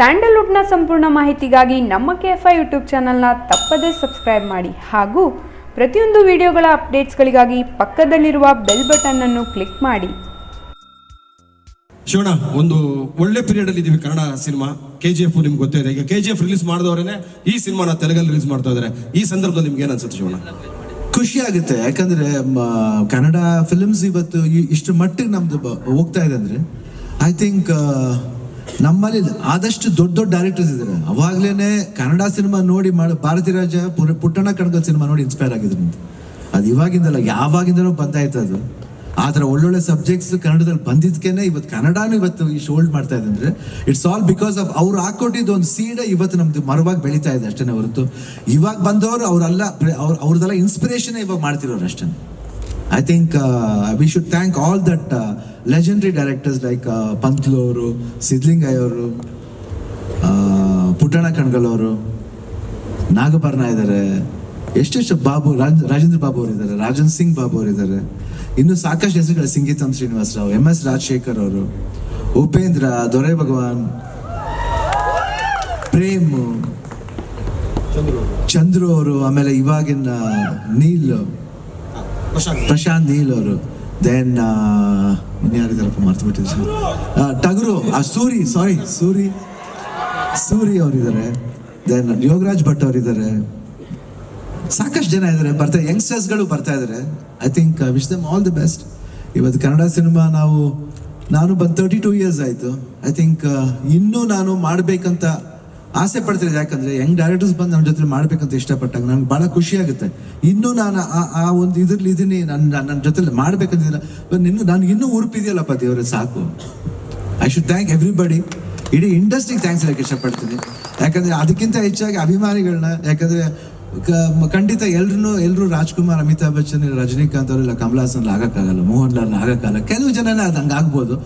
ಸ್ಯಾಂಡಲ್ವುಡ್ನ ಸಂಪೂರ್ಣ ಮಾಹಿತಿಗಾಗಿ ನಮ್ಮ ಕೆ ಎಫ್ ಐ ಯೂಟ್ಯೂಬ್ ಚಾನಲ್ನ ತಪ್ಪದೇ ಸಬ್ಸ್ಕ್ರೈಬ್ ಮಾಡಿ. ಹಾಗೂ ಪ್ರತಿಯೊಂದು ವಿಡಿಯೋಗಳ ಅಪ್ಡೇಟ್ಸ್ಗಳಿಗಾಗಿ ಪಕ್ಕದಲ್ಲಿರುವ ಬೆಲ್ ಬಟನ್ ಅನ್ನು ಕ್ಲಿಕ್ ಮಾಡಿ. ಶಿವಣ್ಣ ಒಂದು ಒಳ್ಳೆ ಪೀರಿಯಡ್ ಅಲ್ಲಿ ಇದೀವಿ Kannada cinema K G F ನಿಮ್ಗೆ ಗೊತ್ತೇ ಇದೆ. ಈಗ ಕೆ ಜಿ ಎಫ್ ರಿಲೀಸ್ ಮಾಡಿದವರೇನೆ ಈ ಸಿನಿಮಾನ ತೆಲುಗಲ್ಲಿ ರಿಲೀಸ್ ಮಾಡ್ತಾ ಇದಾರೆ. ಈ ಸಂದರ್ಭದಲ್ಲಿ ನಿಮ್ಗೆ ಏನ್ ಅನ್ಸುತ್ತೆ ಶಿವಣ್ಣ? ಖುಷಿ ಆಗುತ್ತೆ. ಯಾಕಂದ್ರೆ ಕನ್ನಡ ಫಿಲ್ಮ್ಸ್ ಇವತ್ತು ಇಷ್ಟು ಮಟ್ಟಿಗೆ ನಮ್ದು ಹೋಗ್ತಾ ಇದೆ ಅಂದ್ರೆ ಐ ಥಿಂಕ್ ನಮ್ಮಲ್ಲಿ ಆದಷ್ಟು ದೊಡ್ಡ ದೊಡ್ಡ ಡೈರೆಕ್ಟರ್ಸ್ ಇದ್ದಾರೆ. ಅವಾಗ್ಲೇನೆ ಕನ್ನಡ ಸಿನಿಮಾ ನೋಡಿ ಮಾಡಿ, ಭಾರತಿ ರಾಜ ಪುಟ್ಟಣ ಕಣಗಲ್ ಸಿನಿಮಾ ನೋಡಿ ಇನ್ಸ್ಪೈರ್ ಆಗಿದ್ರು ಅಂತ. ಅದು ಇವಾಗಿಂದಲ್ಲ ಯಾವಾಗಿಂದಲೂ ಬಂದಾಯ್ತು ಅದು. ಆ ಥರ ಒಳ್ಳೊಳ್ಳೆ ಸಬ್ಜೆಕ್ಟ್ಸ್ ಕನ್ನಡದಲ್ಲಿ ಬಂದಿದ್ಕೇನೆ ಇವತ್ತು ಕನ್ನಡನೂ ಇವತ್ತು ಈ ಶೋಲ್ಡ್ ಮಾಡ್ತಾ ಇದೆ ಅಂದ್ರೆ ಇಟ್ಸ್ ಆಲ್ ಬಿಕಾಸ್ ಆಫ್ ಅವ್ರು ಹಾಕೊಟ್ಟಿದ್ದು ಒಂದು ಸೀಡೆ ಇವತ್ತು ನಮ್ದು ಮರವಾಗಿ ಬೆಳೀತಾ ಇದೆ ಅಷ್ಟೇ ಹೊರತು. ಇವಾಗ ಬಂದವರು ಅವರೆಲ್ಲ ಅವ್ರ ಇನ್ಸ್ಪಿರೇಷನ್ ಇವಾಗ ಮಾಡ್ತಿರೋರು ಅಷ್ಟೇ I think we should thank all that legendary directors like Panthulu ಅವರು ಸಿದ್ಲಿಂಗಯ್ಯ ಅವರು ಪುಟ್ಟಣ ಕಣ್ಗಳವರು ಅವರು ನಾಗಭರಣ ಇದ್ದಾರೆ ಎಷ್ಟೆಷ್ಟು ಬಾಬು ರಾಜ್- ರಾಜೇಂದ್ರ ಬಾಬು ಅವರು ಇದ್ದಾರೆ ರಾಜನ್ ಸಿಂಗ್ ಬಾಬು ಅವರು ಇದ್ದಾರೆ ಇನ್ನು ಸಾಕಷ್ಟು ಹೆಸರುಗಳು ಸಂಗೀತಂ ಶ್ರೀನಿವಾಸ ರಾವ್ ಎಂ ಎಸ್ ರಾಜಶೇಖರ್ ಅವರು ಉಪೇಂದ್ರ ದೊರೆ ಭಗವಾನ್ ಪ್ರೇಮ್ ಚಂದ್ರು ಅವರು ಆಮೇಲೆ ಇವಾಗಿನ ನೀಲ್. ಪ್ರಶಾಂತ್ ನೀಲ್ ಅವರು. ದೆನ್ ಇನ್ಯಾರಿದ್ದಾರಪ್ಪ ಮರ್ತು ಬಿಟ್ಟಿದ್ರು ಟಗರು, ಆ, ಸೂರಿ ಸಾರಿ ಸೂರಿ. ಸೂರಿ ಅವರಿದ್ದಾರೆ. ದೆನ್ ಯೋಗರಾಜ್ ಭಟ್ ಅವರಿದ್ದಾರೆ. ಸಾಕಷ್ಟು ಜನ ಇದ್ದಾರೆ. ಬರ್ತಾ ಯಂಗ್ಸ್ಟರ್ಸ್ಗಳು ಬರ್ತಾ ಇದ್ದಾರೆ. I think wish them all the best ಇವತ್ತು ಕನ್ನಡ ಸಿನಿಮಾ ನಾವು, ನಾನು ಬಂದು ತರ್ಟಿ ಟೂ ಇಯರ್ಸ್ ಆಯಿತು ಐ ಥಿಂಕ್ ಇನ್ನೂ ನಾನು ಮಾಡಬೇಕಂತ ಆಸೆ ಪಡ್ತಿದ್ದೆ ಯಾಕಂದ್ರೆ ಯಂಗ್ ಡೈರೆಕ್ಟರ್ಸ್ ಬಂದು ನಮ್ಮ ಜೊತೆ ಮಾಡ್ಬೇಕಂತ ಇಷ್ಟಪಟ್ಟಾಗ ನಂಗೆ ಭಾಳ ಖುಷಿ ಆಗುತ್ತೆ. ಇನ್ನೂ ನಾನು ಆ ಒಂದು ಇದ್ರಲ್ಲಿ ಇದೀನಿ ನನ್ನ ನನ್ನ ಜೊತೆ ಮಾಡ್ಬೇಕಂತಿಲ್ಲ. ಇನ್ನು ನಾನು ಇನ್ನೂ ಉರುಪಿದೆಯಲ್ಲಪ್ಪ ದೇವ್ರೆ, ಸಾಕು. ಐ ಶುಡ್ ಥ್ಯಾಂಕ್ ಎವ್ರಿಬಡಿ ಇಡೀ ಇಂಡಸ್ಟ್ರಿಗೆ ಥ್ಯಾಂಕ್ಸ್ ಹೇಳಕ್ಕೆ ಇಷ್ಟಪಡ್ತೀನಿ. ಯಾಕಂದ್ರೆ ಅದಕ್ಕಿಂತ ಹೆಚ್ಚಾಗಿ ಅಭಿಮಾನಿಗಳನ್ನ, ಯಾಕಂದ್ರೆ ಖಂಡಿತ ಎಲ್ರು ಎಲ್ಲರೂ ರಾಜ್ಕುಮಾರ್, ಅಮಿತಾಬ್ ಬಚ್ಚನ್, ರಜನಿಕಾಂತ್ ಅವರೆಲ್ಲ ಕಮಲ್ ಹಾಸನ್ ಆಗಕ್ಕಾಗಲ್ಲ ಮೋಹನ್ ಲಾಲ್ ಆಗಕ್ಕಾಗಲ್ಲ. ಕೆಲವು ಜನನೇ ಅದು ಹಂಗಾಗ್ಬೋದು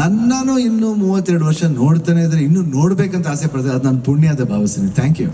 ನನ್ನನ್ನು ಇನ್ನು ಮೂವತ್ತೆರಡು ವರ್ಷ ನೋಡ್ತಾನೆ ಇದ್ರೆ ಇನ್ನೂ ನೋಡ್ಬೇಕಂತ ಆಸೆ ಪಡ್ತಾರೆ ಅದು ನಾನು ಪುಣ್ಯದ ಭಾವಿಸ್ತೀನಿ ಥ್ಯಾಂಕ್ ಯು